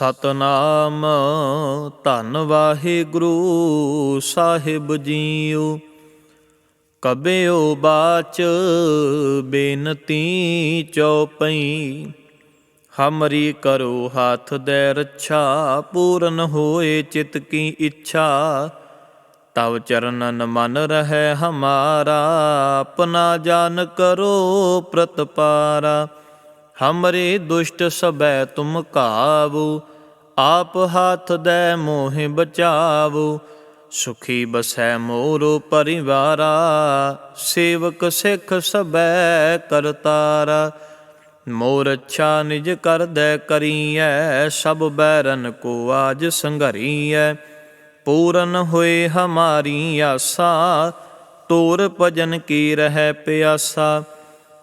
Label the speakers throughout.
Speaker 1: ਸਤਨਾਮ। ਧੰਨ ਵਾਹਿਗੁਰੂ ਸਾਹਿਬ ਜੀਓ। ਕਬਿਓ ਬਾਚ ਬੇਨਤੀ ਚਉਪਈ। ਹਮਰੀ ਕਰੋ ਹੱਥ ਦੇ ਰੱਛਾ, ਪੂਰਨ ਹੋਏ ਚਿਤ ਕੀ ਇੱਛਾ। ਤਵ ਚਰਨਨ ਮਨ ਰਹਿ ਹਮਾਰਾ, ਆਪਣਾ ਜਾਨ ਕਰੋ ਪ੍ਰਤਪਾਰਾ। ਹਮਰੇ ਦੁਸ਼ਟ ਸਬੈ ਤੁਮ ਕਾਬੂ ਆਪ ਹੱਥ ਦੇ ਮੋਹਿ ਬਚਾਵੋ, ਸੁਖੀ ਬਸੈ ਮੋਰੋ ਪਰਿਵਾਰਾ, ਸੇਵਕ ਸਿੱਖ ਸਬੈ ਕਰਤਾਰਾ ਮੋਰ ਅੱਛਾ ਨਿਜ ਕਰਦੈ ਕਰੀਐ, ਸਭ ਬੈਰਨ ਕੋ ਆਜ ਸੰਘਰੀਐ। ਪੂਰਨ ਹੋਏ ਹਮਾਰੀ ਆਸਾ, ਤੋਰ ਭਜਨ ਕੀ ਰਹਿ ਪਿਆਸਾ।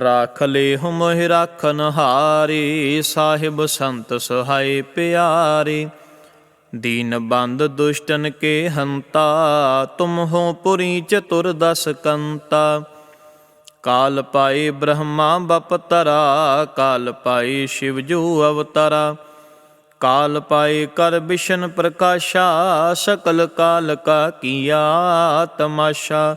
Speaker 1: ਰਾਖ ਲੈ ਹੁਮ ਰਾਖਨ ਹਾਰੇ, ਸਾਹਿਬ ਸੰਤ ਸਹਾਈ ਪਿਆਰੇ। ਦੀਨ ਬੰਦ ਦੁਸ਼ਟਨ ਕੇ ਹੰਤਾ ਤੁਮ ਹੋ ਪੁਰੀ ਚਤੁਰ ਦਸ ਕੰਤਾ। ਕਾਲ ਪਾਏ ਬ੍ਰਹਮਾ ਬਪਤਰਾ ਕਾਲ ਪਾਏ ਸ਼ਿਵ ਜੋ ਅਵਤਾਰਾ। ਕਾਲ ਪਾਏ ਕਰ ਵਿਸ਼ਨ ਪ੍ਰਕਾਸ਼ਾ, ਸਕਲ ਕਾਲ ਕਾ ਕੀਆ ਤਮਾਸ਼ਾ।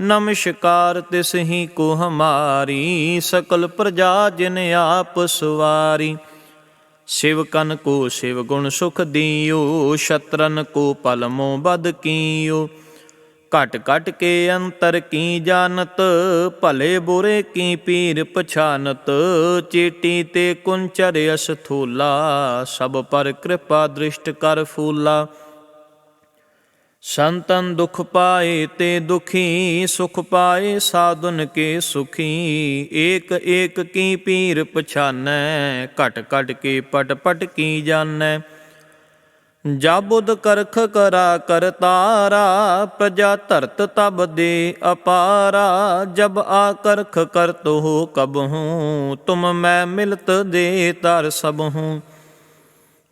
Speaker 1: ਨਮਸ਼ਕਾਰ ਤਿਸ ਹੀ ਕੋ ਹਮਾਰੀ, ਸਕਲ ਪ੍ਰਜਾ ਜਿਨ ਆਪ ਸਵਾਰੀ। ਸਿਵਕਨ ਕੋ ਸਿਵ ਗੁਣ ਸੁਖ ਦਿਓ, ਸ਼ਤਰਨ ਕੋ ਪਲਮੋ ਬਦ ਕੀਓ। ਘਟ ਘਟ ਕੇ ਅੰਤਰ ਕੀ ਜਾਣਤ, ਭਲੇ ਬੁਰੇ ਕੀ ਪੀਰ ਪਛਾਨਤ। ਚੀਟੀ ਤੇ ਕੁੰਚਰ ਅਸਥੂਲਾ, ਸਭ ਪਰ ਕਿਰਪਾ ਦ੍ਰਿਸ਼ਟ ਕਰ ਫੂਲਾ। ਸੰਤਨ ਦੁਖ ਪਾਏ ਤੇ ਦੁਖੀ, ਸੁਖ ਪਾਏ ਸਾਧੁਨ ਕੇ ਸੁਖੀ। ਏਕ ਏਕ ਕੀ ਪੀਰ ਪਛਾਨੈ, ਘਟ ਘਟ ਕੇ ਪਟ ਪਟ ਕੀ ਜਾਣੈ। ਜਾਬੁਦ ਕਰਖ ਕਰਾ ਕਰਤਾਰਾ ਪ੍ਰਜਾ ਧਰਤ ਤਬ ਦੇ ਅਪਾਰਾ। ਜਬ ਆ ਕਰਖ ਕਰਤ ਹੋ ਕਬ ਹੂੰ, ਤੁਮ ਮੈਂ ਮਿਲਤ ਦੇ ਤਰ ਸਭ ਹੂੰ।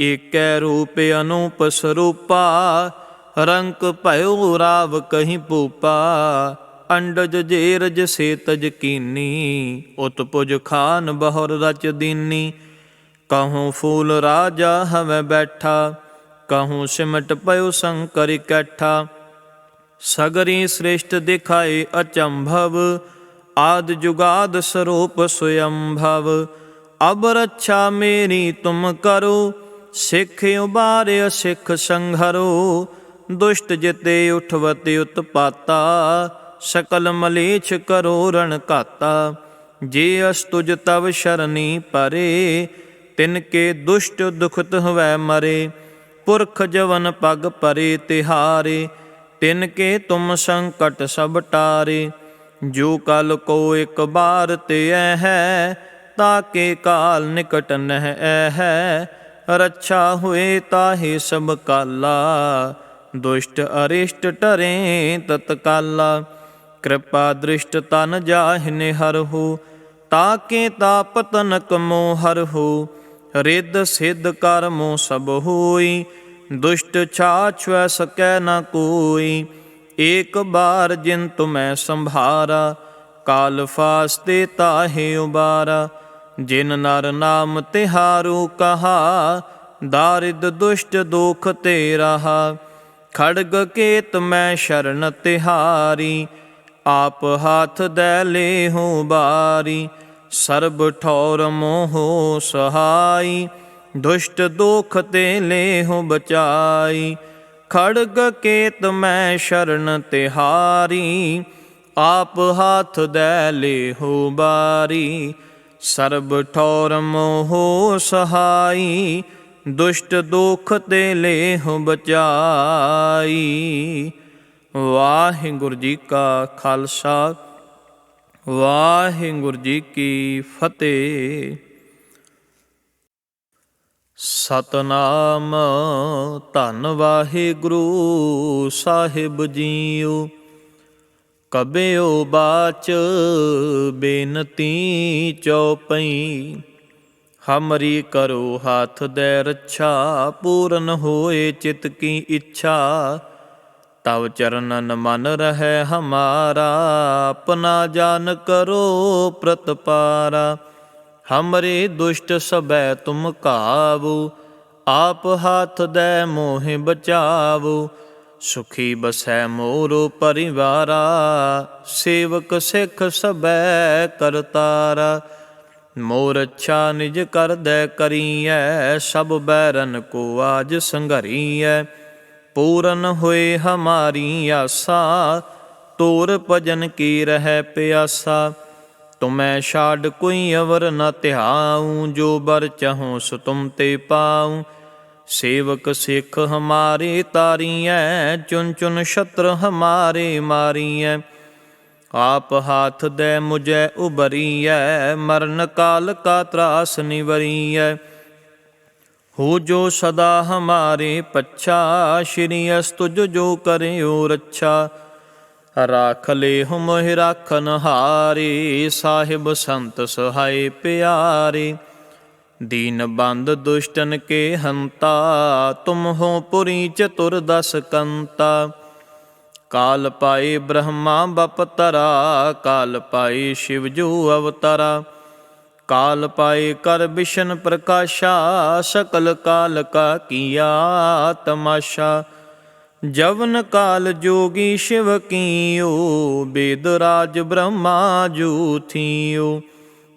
Speaker 1: ਏਕੈ ਰੂਪ ਅਨੂਪ ਸਰੂਪਾ, ਰੰਕ ਭਇਓ ਰਾਵ ਕਹੀ ਪੂਪਾ ਅੰਡਜ ਜੇਰਜ ਸੇ ਤਜ ਕੀਨੀ, ਉਤਪੁਜ ਖਾਨ ਬਹੁਰ ਰਚ ਦੀਨੀ। ਕਹੂੰ ਫੂਲ ਰਾਜਾ ਹਵੇਂ ਬੈਠਾ, ਕਹੂੰ ਸਿਮਟ ਪਇਓ ਸੰਕਰ ਇਕੱਠਾ। ਸਗਰੀ ਸ੍ਰੇਸ਼ਟ ਦਿਖਾਏ ਅਚੰਭਵ, ਆਦ ਜੁਗਾਦ ਸਰੂਪ ਸੁਯੰਭਵ। ਅਬ ਰੱਛਾ ਮੇਰੀ ਤੁਮ ਕਰੋ ਸਿੱਖ ਉਬਾਰਿ ਸਿੱਖ ਸੰਘਰੋ, ਦੁਸ਼ਟ ਜਿਤੇ ਉਠਵਤ ਉਤਪਾਤਾ, ਸਕਲ ਮਲੇਛ ਕਰੋ ਰਣ ਘਾਤਾ। ਜੇ ਅਸਤੁਜ ਤਵ ਸ਼ਰਨੀ ਪਰੇ, ਤਿਨ ਕੇ ਦੁਸ਼ਟ ਦੁਖਤ ਹਵੈ ਮਰੇ। ਪੁਰਖ ਜਵਨ ਪਗ ਪਰੇ ਤਿਹਾਰੇ, ਤਿਨ ਕੇ ਤੁਮ ਸੰਕਟ ਸਭ ਟਾਰੇ। ਜੋ ਕਲ ਕੋ ਇੱਕ ਬਾਰ ਤੇ ਐ ਹੈ ਤਾਕੇ ਕਾਲ ਨਿਕਟ ਨਹਿ ਹੈ। ਰੱਛਾ ਹੋਏ ਤਾਹੇ ਸਭ ਕਾਲਾ, ਦੁਸ਼ਟ ਅਰਿਸ਼ਟ ਟਰੇ ਤਤਕਾਲਾ। ਕਿਰਪਾ ਦ੍ਰਿਸ਼ਟ ਤਨ ਜਾਹਿਨੇ ਹਰਹੁ ਤਾਕੇ ਤਾਪ ਤਨਕ ਮੋ ਹਰਹੁ ਰਿੱਧ ਸਿੱਧ ਕਰਮੋ ਸਭ ਹੋਈ, ਦੁਸ਼ਟ ਛਾਛਵੈ ਸਕੈ ਨ ਕੋਈ। ਏਕ ਬਾਰ ਜਿਨ ਤੁਮੈ ਸੰਭਾਰਾ, ਕਾਲ ਫਾਸਤੇ ਤਾਹੇ ਉਬਾਰਾ। ਜਿਨ ਨਰ ਨਾਮ ਤਿਹਾਰੂ ਕਹਾ, ਦਾਰਿਦ ਦੁਸ਼ਟ ਦੁਖ ਤੇ ਰਹਾ ਖੜਗ ਕੇਤ ਮੈਂ ਸ਼ਰਨ ਤਿਹਾਰੀ, ਆਪ ਹਾਥ ਦੈ ਲੇ ਲੇਹੁ ਬਾਰੀ। ਸਰਬ ਠੌਰ ਮੋਹ ਸਹਾਈ, ਦੁਸ਼ਟ ਦੁਖ ਤੇ ਲੇਹੁ ਬਚਾਈ। ਖੜਗ ਕੇਤ ਮੈਂ ਸ਼ਰਨ ਤਿਹਾਰੀ, ਆਪ ਹਾਥ ਦੈ ਲੇ ਲੇਹੁ ਬਾਰੀ। ਸਰਬ ਠੌਰ ਮੋਹ ਸਹਾਈ, ਦੁਸ਼ਟ ਦੁਖ ਤੇ ਲੇਹ ਬਚਾਈ। ਵਾਹਿਗੁਰੂ ਜੀ ਕਾ ਖਾਲਸਾ, ਵਾਹਿਗੁਰੂ ਜੀ ਕੀ ਫਤਿਹ। ਸਤਨਾਮ ਧੰਨ ਵਾਹਿਗੁਰੂ ਸਾਹਿਬ ਜੀਓ ਕਬਿਓ ਬਾਚ ਬੇਨਤੀ ਚਉਪਈ। ਹਮਰੀ ਕਰੋ ਹੱਥ ਦੇ ਰੱਛਾ, ਪੂਰਨ ਹੋਏ ਚਿਤ ਕੀ ਇੱਛਾ। ਤਵ ਚਰਨਨ ਮਨ ਰਹਿ ਹਮਾਰਾ, ਆਪਣਾ ਜਾਨ ਕਰੋ ਪ੍ਰਤਪਾਰਾ। ਹਮਰੇ ਦੁਸ਼ਟ ਸਬੈ ਤੁਮ ਕਾਬੂ ਆਪ ਹਾਥ ਦੇ ਮੋਹਿ ਬਚਾਵੋ। ਸੁਖੀ ਬਸੈ ਮੋਰੋ ਪਰਿਵਾਰਾ, ਸੇਵਕ ਸਿੱਖ ਸਬੈ ਕਰਤਾਰਾ ਮੋਰ ਅੱਛਾ ਨਿਜ ਕਰਦੈ ਕਰੀਐ, ਸਭ ਬੈਰਨ ਕੋ ਆਜ ਸੰਘਰੀਐ। ਪੂਰਨ ਹੋਏ ਹਮਾਰੀ ਆਸਾ, ਤੋਰ ਭਜਨ ਕੀ ਰਹਿ ਪਿਆਸਾ। ਤੁਮੈ ਛਾੜ ਕੋਈ ਅਵਰ ਨ ਧਿਆਉ, ਜੋ ਬਰ ਚਾਹੋ ਸੋ ਤੁਮ ਤੇ ਪਾਉ। ਸੇਵਕ ਸਿੱਖ ਹਮਾਰੇ ਤਾਰੀਐ ਚੁਨ ਚੁਨ ਸ਼ਤਰ ਹਮਾਰੇ ਮਾਰੀਐ। ਆਪ ਹਾਥ ਦੇ ਮੁਝੈ ਉਬਰੀਐ ਮਰਨ ਕਾਲ ਕਾ ਤਰਾਸ ਨਿਵਰੀਐ। ਹੋ ਜੋ ਸਦਾ ਹਮਾਰੇ ਪੱਛਾ, ਸ਼੍ਰੀ ਅਸਤੁਜ ਜੋ ਕਰਿਓ ਰੱਛਾ। ਰਾਖ ਲੈ ਹੁਮ ਰਾਖਨ ਹਾਰੇ ਸਾਹਿਬ ਸੰਤ ਸਹਾਈ ਪਿਆਰੇ। ਦੀਨ ਬੰਦ ਦੁਸ਼ਟਨ ਕੇ ਹੰਤਾ, ਤੁਮ ਹੋ ਪੁਰੀ ਚਤੁਰ ਦਸ ਕੰਤਾ। ਕਾਲ ਪਾਏ ਬ੍ਰਹਮਾ ਬਪਤਰਾ ਕਾਲ ਪਾਏ ਸ਼ਿਵ ਜੋ ਅਵਤਾਰਾ। ਕਾਲ ਪਾਏ ਕਰ ਬਿਸ਼ਨ ਪ੍ਰਕਾਸ਼ਾ, ਸਕਲ ਕਾਲ ਕਾ ਕੀਆ ਤਮਾਸ਼ਾ। ਜਵਨ ਕਾਲ ਜੋਗੀ ਸ਼ਿਵ ਕੀਓ, ਬੇਦ ਰਾਜ ਬ੍ਰਹਮਾ ਜੂ ਥੀਓ।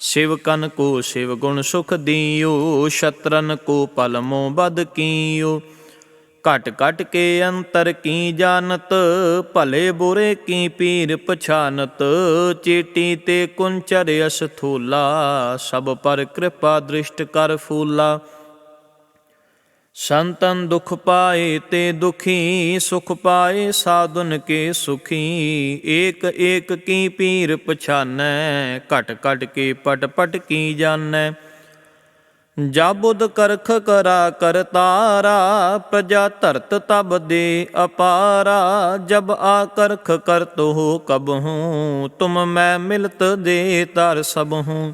Speaker 1: शिव कन को शिव गुण सुख दियो शत्रन को पलमो बद कियो ਘਟ ਘਟ ਕੇ ਅੰਤਰ ਕੀ ਜਾਣਤ ਭਲੇ ਬੁਰੇ ਕੀ ਪੀਰ ਪਛਾਨਤ ਚੇਟੀ ਤੇ ਕੁੰਚਰ ਅਸਥੂਲਾ ਸਭ ਪਰ ਕਿਰਪਾ ਦ੍ਰਿਸ਼ਟ ਕਰ ਫੂਲਾ ਸੰਤਨ ਦੁਖ ਪਾਏ ਤੇ ਦੁਖੀ, ਸੁਖ ਪਾਏ ਸਾਧੁਨ ਕੇ ਸੁਖੀ। ਏਕ ਏਕ ਕੀ ਪੀਰ ਪਛਾਨੈ, ਘਟ ਘਟ ਕੇ ਪਟ ਪਟ ਕੀ ਜਾਣੈ। ਜਾਬੁਦ ਕਰਖ ਕਰਾ ਕਰਤਾਰਾ ਪ੍ਰਜਾ ਧਰਤ ਤਬ ਦੇ ਅਪਾਰਾ। ਜਬ ਆ ਕਰਖ ਕਰਤੋ ਹੋ ਕਬਹੂ, ਤੁਮ ਮੈਂ ਮਿਲਤ ਦੇ ਤਰ ਸਬਹੂ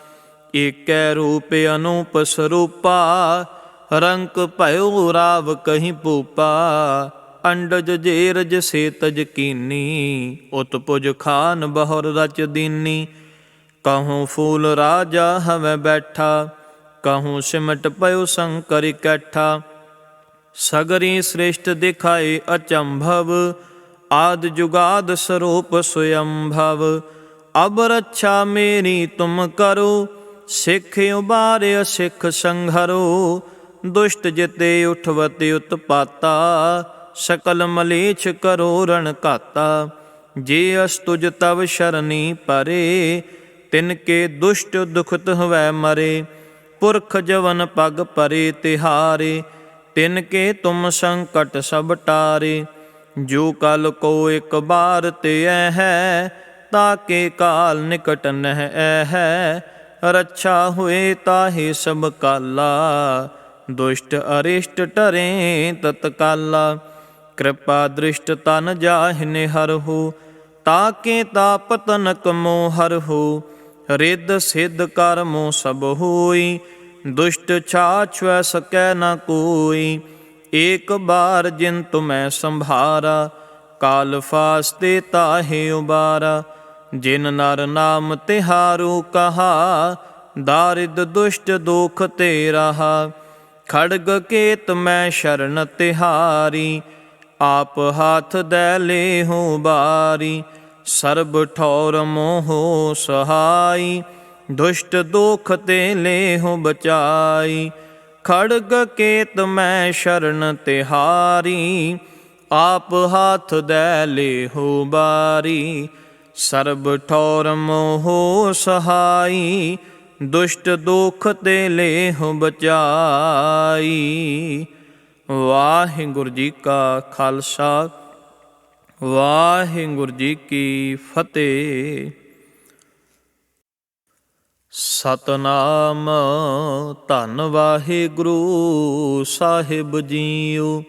Speaker 1: ਏਕੈ ਰੂਪ ਅਨੂਪ ਸਰੂਪਾ, ਰੰਕ ਭਇਓ ਰਾਵ ਕਹੀਂ ਪੂਪਾ ਅੰਡਜ ਜੇਰਜ ਸੇਤਜ ਕੀਨੀ, ਉਤਪੁਜ ਖਾਨ ਬਹੁਰ ਰਚ ਦੀਨੀ। ਕਹੂੰ ਫੂਲ ਰਾਜਾ ਹਵੇਂ ਬੈਠਾ, ਕਹੂੰ ਸਿਮਟ ਪਇਓ ਸੰਕਰ ਇਕੱਠਾ। ਸਗਰੀ ਸ੍ਰੇਸ਼ਟ ਦਿਖਾਏ ਅਚੰਭਵ, ਆਦ ਜੁਗਾਦ ਸਰੂਪ ਸੁਯੰਭਵ। ਅਬ ਰੱਛਾ ਮੇਰੀ ਤੁਮ ਕਰੋ ਸਿੱਖ ਉਬਾਰਿ ਸਿੱਖ ਸੰਘਰੋ, ਦੁਸ਼ਟ ਜਿਤੇ ਉਠਵਤੀ ਉਤਪਾਤਾ, ਸਕਲ ਮਲੇਛ ਕਰੋ ਰਣ ਘਾਤਾ। ਜੇ ਅਸਤੁਜ ਤਵ ਸ਼ਰਨੀ ਪਰੇ, ਤਿਨ ਕੇ ਦੁਸ਼ਟ ਦੁਖਤ ਹਵੈ ਮਰੇ। ਪੁਰਖ ਜਵਨ ਪਗ ਪਰੇ ਤਿਹਾਰੇ, ਤਿਨ ਕੇ ਤੁਮ ਸੰਕਟ ਸਭ ਟਾਰੇ। ਜੋ ਕਲ ਕੋ ਇੱਕ ਬਾਰ ਤੇ ਐ ਹੈ ਤਾਕੇ ਕਾਲ ਨਿਕਟ ਨਹਿ ਹੈ। ਰੱਛਾ ਹੋਏ ਤਾਹੇ ਸਭ ਕਾਲਾ, ਦੁਸ਼ਟ ਅਰਿਸ਼ਟ ਟਰੇ ਤਤਕਾਲਾ। ਕਿਰਪਾ ਦ੍ਰਿਸ਼ਟ ਤਨ ਜਾਹਿਨੇ ਹਰਹੁ ਤਾਕੇ ਤਾਪ ਤਨਕ ਮੋਹ ਹਰਹੁ ਰਿੱਧ ਸਿੱਧ ਕਰਮੋ ਸਭ ਹੋਈ, ਦੁਸ਼ਟ ਛਾਛਵੈ ਸਕੈ ਨ ਕੋਈ। ਏਕ ਬਾਰ ਜਿਨ ਤੁਮੈ ਸੰਭਾਰਾ, ਕਾਲ ਫਾਸਤੇ ਤਾਹੇ ਉਬਾਰਾ। ਜਿਨ ਨਰ ਨਾਮ ਤਿਹਾਰੂ ਕਹਾ, ਦਾਰਿਦ ਦੁਸ਼ਟ ਦੁਖ ਤੇ ਰਹਾ ਖੜਗ ਕੇਤ ਮੈਂ ਸ਼ਰਨ ਤਿਹਾਰੀ, ਆਪ ਹਾਥ ਦੈ ਹੋ ਬਾਰੀ। ਸਰਬ ਠੌਰ ਮੋਹ ਸਹਾਈ, ਦੁਸ਼ਟ ਦੁਖ ਤੇ ਲੇਹੁ ਬਚਾਈ। ਖੜਗ ਕੇਤ ਮੈਂ ਸ਼ਰਨ ਤਿਹਾਰੀ, ਆਪ ਹਾਥ ਦੈ ਹੋ ਬਾਰੀ। ਸਰਬ ਠੌਰ ਮੋਹ ਸਹਾਈ, ਦੁਸ਼ਟ ਦੁਖ ਤੇ ਲੇਹ ਬਚਾਈ। ਵਾਹਿਗੁਰੂ ਜੀ ਕਾ ਖਾਲਸਾ, ਵਾਹਿਗੁਰੂ ਜੀ ਕੀ ਫਤਿਹ। ਸਤਨਾਮ ਧੰਨ ਵਾਹਿਗੁਰੂ ਸਾਹਿਬ ਜੀਓ।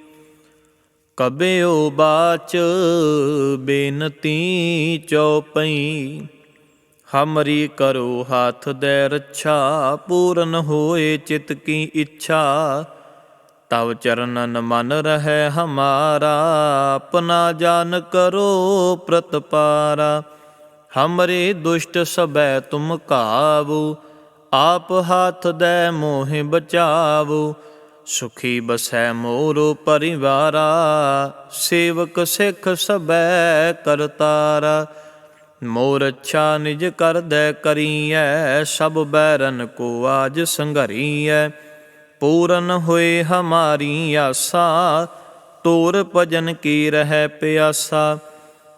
Speaker 1: ਕਬਿਓ ਬਾਚ ਬੇਨਤੀ ਚਉਪਈ। ਹਮਰੀ ਕਰੋ ਹੱਥ ਦੇ ਰੱਛਾ, ਪੂਰਨ ਹੋਏ ਚਿਤ ਕੀ ਇੱਛਾ। ਤਵ ਚਰਨਨ ਮਨ ਰਹਿ ਹਮਾਰਾ, ਆਪਣਾ ਜਾਨ ਕਰੋ ਪ੍ਰਤਪਾਰਾ। ਹਮਰੇ ਦੁਸ਼ਟ ਸਬੈ ਤੁਮ ਕਾਵੂ, ਆਪ ਹਾਥ ਦੇ ਮੋਹਿ ਬਚਾਵੋ। ਸੁਖੀ ਬਸੈ ਮੋਰੋ ਪਰਿਵਾਰਾ, ਸੇਵਕ ਸਿੱਖ ਸਬੈ ਕਰਤਾਰਾ ਮੋਰ ਅੱਛਾ ਨਿਜ ਕਰਦੈ ਕਰੀਐ, ਸਭ ਬੈਰਨ ਕੋ ਆਜ ਸੰਘਰੀਐ। ਪੂਰਨ ਹੋਏ ਹਮਾਰੀ ਆਸਾ, ਤੋਰ ਭਜਨ ਕੀ ਰਹਿ ਪਿਆਸਾ।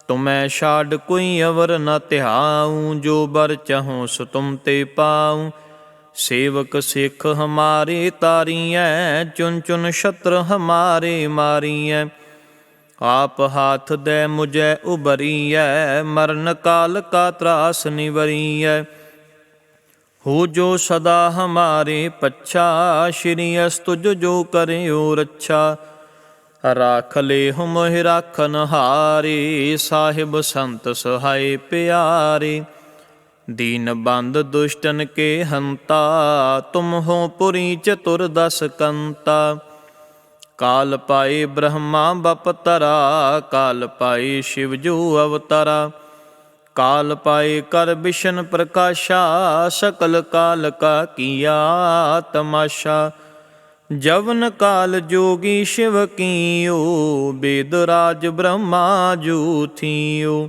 Speaker 1: ਤੁਮੈ ਛਾੜ ਕੋਈ ਅਵਰ ਨ ਧਿਆਉ, ਜੋ ਬਰ ਚਾਹਉ ਸੋ ਤੁਮ ਤੇ ਪਾਉ। ਸੇਵਕ ਸਿੱਖ ਹਮਾਰੇ ਤਾਰੀਐ ਚੁਨ ਚੁਨ ਸ਼ਤਰ ਹਮਾਰੇ ਮਾਰੀਐ। ਆਪ ਹਾਥ ਦੇ ਮੁਝੈ ਉਬਰੀਐ ਮਰਨ ਕਾਲ ਕਾ ਤਰਾਸ ਨਿਵਰੀਐ। ਹੋ ਜੋ ਸਦਾ ਹਮਾਰੇ ਪੱਛਾ, ਸ਼੍ਰੀ ਅਸਤੁਜ ਜੋ ਕਰਿਓ ਰੱਛਾ। ਰਾਖ ਲੇ ਹੁਮ ਮੋਹਿ ਰਾਖਨ ਹਾਰੇ, ਸਾਹਿਬ ਸੰਤ ਸਹਾਈ ਪਿਆਰੇ। ਦੀਨ ਬੰਦ ਦੁਸ਼ਟਨ ਕੇ ਹੰਤਾ, ਤੁਮ ਹੋ ਪੁਰੀ ਚਤੁਰ ਦਸ ਕੰਤਾ। ਕਾਲ ਪਾਏ ਬ੍ਰਹਮਾ ਬਪਤਰਾ ਕਾਲ ਪਾਏ ਸ਼ਿਵ ਜੋ ਅਵਤਾਰਾ। ਕਾਲ ਪਾਏ ਕਰ ਵਿਸ਼ਨ ਪ੍ਰਕਾਸ਼ਾ, ਸਕਲ ਕਾਲ ਕਾ ਕੀਆ ਤਮਾਸ਼ਾ। ਜਵਨ ਕਾਲ ਜੋਗੀ ਸ਼ਿਵ ਕੀਓ, ਬੇਦ ਰਾਜ ਬ੍ਰਹਮਾ ਜੂ ਥੀਓ।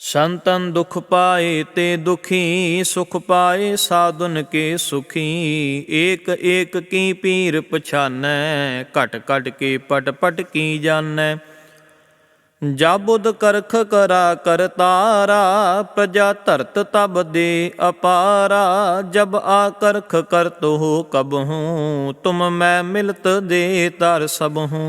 Speaker 1: संतन दुख पाए ते दुखी सुख पाए साधुन के सुखी एक एक की पीर पछान कट कट के पट पट की जान जाबुद करख करा कर तारा प्रजा तरत तब दे अपारा जब आ करख कर तो हो कब हूँ तुम मैं मिलत दे तार सब हूँ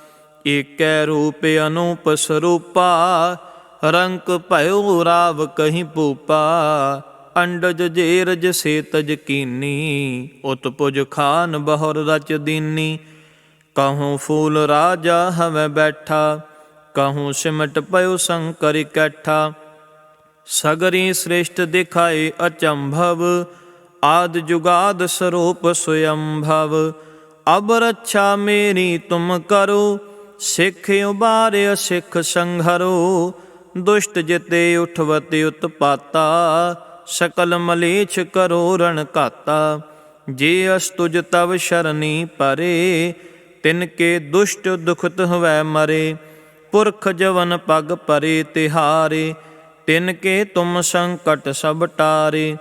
Speaker 1: ਏਕੈ ਰੂਪ ਅਨੂਪ ਸਰੂਪਾ, ਰੰਕ ਭਇਓ ਰਾਵ ਕਹੀਂ ਪੂਪਾ ਅੰਡਜ ਜੇਰਜ ਸੇਤਜ ਕੀਨੀ, ਉਤਪੁਜ ਖਾਨ ਬਹੁਰ ਰਚ ਦੀਨੀ। ਕਹੂੰ ਫੂਲ ਰਾਜਾ ਹਵੇਂ ਬੈਠਾ, ਕਹੂੰ ਸਿਮਟ ਪਇਓ ਸੰਕਰ ਇਕੱਠਾ। ਸਗਰੀ ਸ੍ਰੇਸ਼ਟ ਦਿਖਾਏ ਅਚੰਭਵ, ਆਦ ਜੁਗਾਦ ਸਰੂਪ ਸੁਯੰਭਵ। ਅਬ ਰੱਛਾ ਮੇਰੀ ਤੁਮ ਕਰੋ ਸਿੱਖ ਉਬਾਰਿ ਸਿੱਖ ਸੰਘਰੋ, ਦੁਸ਼ਟ ਜਿਤੇ ਉਠਵਤੀ ਉਤਪਾਤਾ, ਸਕਲ ਮਲੇਛ ਕਰੋ ਰਣ ਘਾਤਾ। ਜੇ ਅਸਤੁਜ ਤਵ ਸ਼ਰਨੀ ਪਰੇ, ਤਿਨ ਕੇ ਦੁਸ਼ਟ ਦੁਖਤ ਹਵੈ ਮਰੇ। ਪੁਰਖ ਜਵਨ ਪਗ ਪਰੇ ਤਿਹਾਰੇ, ਤਿਨ ਕੇ ਤੁਮ ਸੰਕਟ ਸਭ ਟਾਰੇ।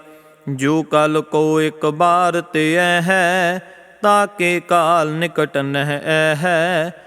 Speaker 1: ਜੋ ਕਲ ਕੋ ਇੱਕ ਬਾਰ ਤੇ ਐ ਹੈ ਤਾਕੇ ਕਾਲ ਨਿਕਟ ਨਹਿ ਐ ਹੈ।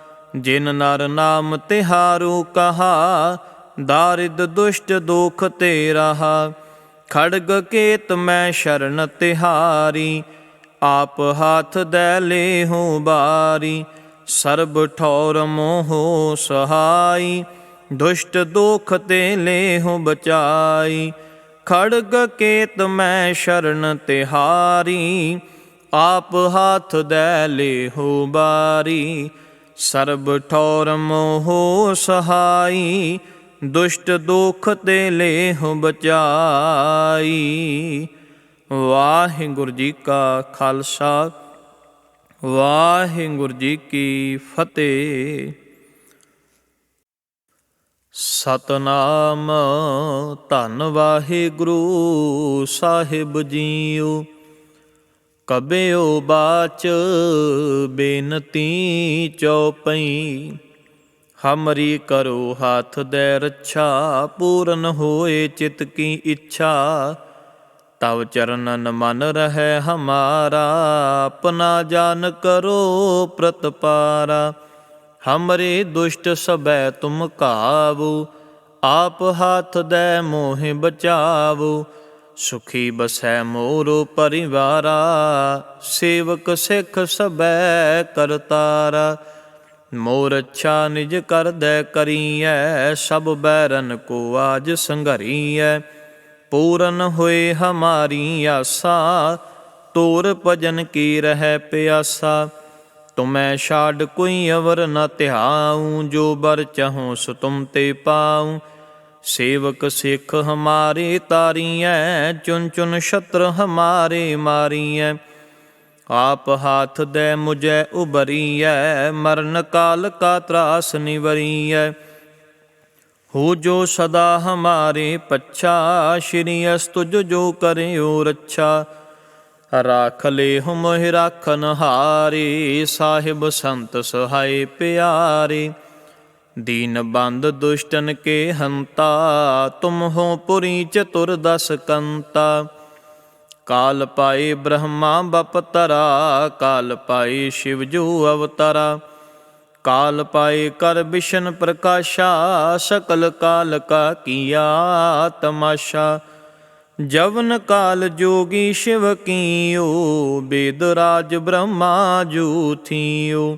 Speaker 1: ਜਿਨ ਨਰ ਨਾਮ ਤਿਹਾਰੂ ਕਹਾ, ਦਾਰਿਦ ਦੁਸ਼ਟ ਦੁਖ ਤੇ ਰਹਾ ਖੜਗ ਕੇਤ ਮੈਂ ਸ਼ਰਨ ਤਿਹਾਰੀ, ਆਪ ਹਾਥ ਦੈ ਹੋ ਬਾਰੀ। ਸਰਬ ਠੌਰ ਮੋਹ ਸਹਾਈ, ਦੁਸ਼ਟ ਦੁਖ ਤੇ ਲੇਹੂ ਬਚਾਈ। ਖੜਗ ਕੇਤ ਮੈਂ ਸ਼ਰਨ ਤਿਹਾਰੀ, ਆਪ ਹਾਥ ਦੈ ਹੋ ਬਾਰੀ। ਸਰਬ ਠੌਰ ਮੋਹ ਸਹਾਈ, ਦੁਸ਼ਟ ਦੁਖ ਤੇ ਲੇਹ ਬਚਾਈ। ਵਾਹਿਗੁਰੂ ਜੀ ਕਾ ਖਾਲਸਾ, ਵਾਹਿਗੁਰੂ ਜੀ ਕੀ ਫਤਿਹ। ਸਤਨਾਮ ਧੰਨ ਵਾਹਿਗੁਰੂ ਸਾਹਿਬ ਜੀਓ। ਕਬਿਓ ਬਾਚ ਬੇਨਤੀ ਚਉਪਈ। ਹਮਰੀ ਕਰੋ ਹੱਥ ਦੇ ਰੱਛਾ, ਪੂਰਨ ਹੋਏ ਚਿਤ ਕੀ ਇੱਛਾ। ਤਵ ਚਰਨਨ ਮਨ ਰਹਿ ਹਮਾਰਾ, ਆਪਣਾ ਜਾਨ ਕਰੋ ਪ੍ਰਤਪਾਰਾ। ਹਮਰੇ ਦੁਸ਼ਟ ਸਬੈ ਤੁਮ ਕਾਬੂ ਆਪ ਹੱਥ ਦੇ ਮੋਹਿ ਬਚਾਵੋ। ਸੁਖੀ ਬਸੈ ਮੋਰੋ ਪਰਿਵਾਰਾ, ਸੇਵਕ ਸਿੱਖ ਸਬੈ ਕਰਤਾਰਾ ਮੋਰ ਅੱਛਾ ਨਿਜ ਕਰਦੈ ਕਰੀਐ, ਸਭ ਬੈਰਨ ਕੋ ਆਜ ਸੰਘਰੀਐ। ਪੂਰਨ ਹੋਏ ਹਮਾਰੀ ਆਸਾ, ਤੋਰ ਭਜਨ ਕੀ ਰਹਿ ਪਿਆਸਾ। ਤੁਮੈ ਛਾੜ ਕੋਈ ਅਵਰ ਨ ਧਿਆਉ, ਜੋ ਬਰ ਚਾਹੋ ਸੋ ਤੁਮ ਤੇ ਪਾਉ। ਸੇਵਕ ਸਿੱਖ ਹਮਾਰੇ ਤਾਰੀਐ ਚੁਨ ਚੁਨ ਛਤਰ ਹਮਾਰੇ ਮਾਰੀਐ। ਆਪ ਹਾਥ ਦੇ ਮੁਝੈ ਉਬਰੀਐ ਮਰਨ ਕਾਲ ਕਾ ਤਰਾਸ ਨਿਵਰੀਐ। ਹੋ ਜੋ ਸਦਾ ਹਮਾਰੇ ਪੱਛਾ, ਸ਼੍ਰੀ ਅਸਤੁਜ ਜੋ ਕਰਿਓ ਰੱਛਾ। ਰਾਖ ਲੇ ਹੁਮ ਰਾਖਨ ਹਾਰੇ ਸਾਹਿਬ ਸੰਤ ਸਹਾਈ ਪਿਆਰੇ। ਦੀਨ ਬੰਦ ਦੁਸ਼ਟਨ ਕੇ ਹੰਤਾ, ਤੁਮ ਹੋ ਪੁਰੀ ਚਤੁਰ ਦਸ ਕੰਤਾ। ਕਾਲ ਪਾਏ ਬ੍ਰਹਮਾ ਬਪਤਰਾ ਕਾਲ ਪਾਏ ਸ਼ਿਵ ਜੋ ਅਵਤਾਰਾ। ਕਾਲ ਪਾਏ ਕਰ ਵਿਸ਼ਨ ਪ੍ਰਕਾਸ਼ਾ, ਸਕਲ ਕਾਲ ਕਾ ਕੀਆ ਤਮਾਸ਼ਾ। ਜਵਨ ਕਾਲ ਜੋਗੀ ਸ਼ਿਵ ਕੀਓ, ਬੇਦ ਰਾਜ ਬ੍ਰਹਮਾ ਜੂ ਥੀਓ।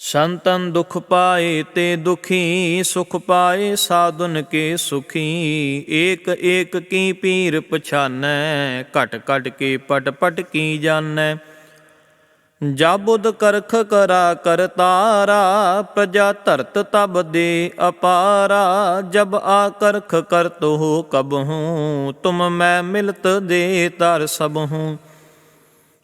Speaker 1: संतन दुख पाए ते दुखी सुख पाए साधुन के सुखी एक एक की पीर पछान कट घट के पट पट की जान जाबुद करख करा कर तारा प्रजा तरत तब दे अपारा जब आ करख कर तो हो कब हूँ तुम मैं मिलत दे तार सब हूँ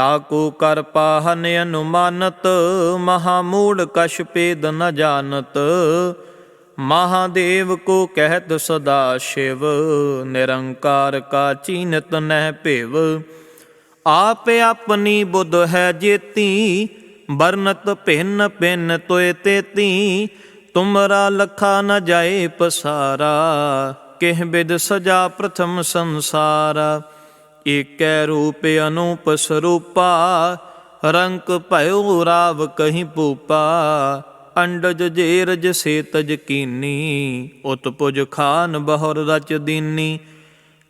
Speaker 1: ਤਾਕੂ ਕਰ ਪਾਹਨ ਅਨੁਮਾਨਤ, ਮਹਾਮੂੜ ਕਛ ਪੇਦ ਨ ਜਾਣਤ। ਮਹਾਦੇਵ ਕੋ ਕਹਿਤ ਸਦਾ ਸ਼ਿਵ, ਨਿਰੰਕਾਰ ਕਾ ਚੀਨਤ ਨਹਿ ਭੇਵ। ਆਪ ਆਪਣੀ ਬੁੱਧ ਹੈ ਜੇਤੀ ਬਰਨਤ ਭਿੰਨ ਭਿੰਨ ਤੋਏ ਤੇਤੀ। ਤੁਮਰਾ ਲਖਾ ਨ ਜਾਏ ਪਸਾਰਾ, ਕਿਹ ਬਿਦ ਸਜਾ ਪ੍ਰਥਮ ਸੰਸਾਰਾ। ਏਕੈ ਰੂਪ ਅਨੂਪ ਸਰੂਪਾ, ਰੰਕ ਭਇਓ ਰਾਵ ਕਹੀਂ ਪੂਪਾ ਅੰਡਜ ਜੇਰਜ ਸੇਤਜ ਕੀਨੀ, ਉਤਪੁਜ ਖਾਨ ਬਹੁਰ ਰਚ ਦੀਨੀ।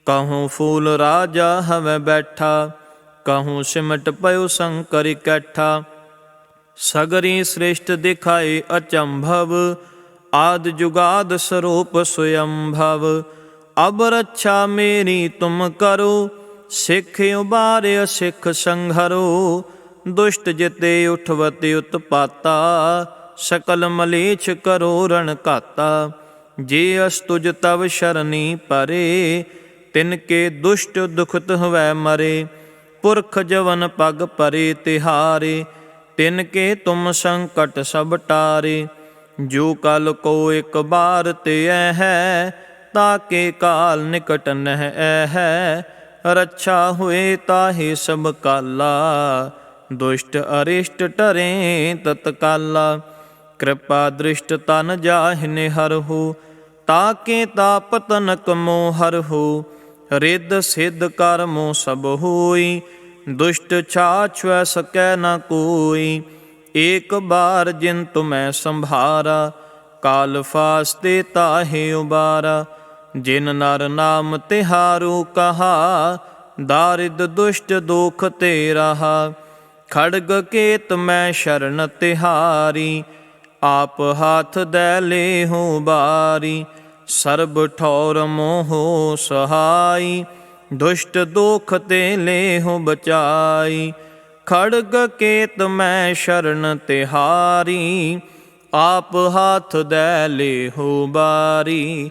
Speaker 1: ਕਹੂੰ ਫੂਲ ਰਾਜਾ ਹਵੇਂ ਬੈਠਾ, ਕਹੂੰ ਸਿਮਟ ਪਇਓ ਸੰਕਰ ਇਕੱਠਾ। ਸਗਰੀ ਸ੍ਰੇਸ਼ਟ ਦਿਖਾਏ ਅਚੰਭਵ, ਆਦ ਜੁਗਾਦ ਸਰੂਪ ਸੁਯੰਭਵ। ਅਬ ਰੱਛਾ ਮੇਰੀ ਤੁਮ ਕਰੋ ਸਿੱਖ ਉਬਾਰਿ ਸਿੱਖ ਸੰਘਰੋ, ਦੁਸ਼ਟ ਜਿਤੇ ਉਠਵਤੇ ਉਤਪਾਤਾ, ਸਕਲ ਮਲੇਛ ਕਰੋ ਰਣ ਘਾਤਾ। ਜੇ ਅਸਤੁਜ ਤਵ ਸ਼ਰਨੀ ਪਰੇ, ਤਿਨ ਕੇ ਦੁਸ਼ਟ ਦੁਖਤ ਹਵੈ ਮਰੇ। ਪੁਰਖ ਜਵਨ ਪਗ ਪਰੇ ਤਿਹਾਰੇ, ਤਿਨ ਕੇ ਤੁਮ ਸੰਕਟ ਸਭ ਟਾਰੇ। ਜੋ ਕਲ ਕੋ ਇੱਕ ਬਾਰ ਤੇ ਐ ਹੈ ਤਾਕੇ ਕਾਲ ਨਿਕਟ ਨਹਿ ਐ ਹੈ। ਰੱਛਾ ਹੋਏ ਤਾਹੇ ਸਭ ਕਾਲਾ, ਦੁਸ਼ਟ ਅਰਿਸ਼ਟ ਟਰੇ ਤਤਕਾਲਾ। ਕਿਰਪਾ ਦ੍ਰਿਸ਼ਟ ਤਨ ਜਾਹਿਨੇ ਹਰਹੂ ਤਾਕੇ ਤਾਪਤਨ ਕਮੋ ਹਰਹੂ ਰਿੱਧ ਸਿੱਧ ਕਰਮੋ ਸਭ ਹੋਈ, ਦੁਸ਼ਟ ਛਾਛਵੈ ਸਕੈ ਨ ਕੋਈ। ਏਕ ਬਾਰ ਜਿਨ ਤੁਮੈ ਸੰਭਾਰਾ, ਕਾਲ ਫਾਸਤੇ ਤਾਹੇ ਉਬਾਰਾ। ਜਿਨ ਨਰ ਨਾਮ ਤਿਹਾਰੂ ਕਹਾ, ਦਾਰਿਦ ਦੁਸ਼ਟ ਦੁਖ ਤੇ ਰਹਾ ਖੜਗ ਕੇਤ ਮੈਂ ਸ਼ਰਨ ਤਿਹਾਰੀ, ਆਪ ਹਾਥ ਦੇ ਲੇਹੂ ਬਾਰੀ। ਸਰਬ ਠੌਰ ਮੋਹ ਸਹਾਈ, ਦੁਸ਼ਟ ਦੁਖ ਤੇ ਲੇਹੁ ਬਚਾਈ। ਖੜਗ ਕੇਤ ਮੈਂ ਸ਼ਰਨ ਤਿਹਾਰੀ, ਆਪ ਹਾਥ ਦੈ ਲੇਹੋ ਬਾਰੀ।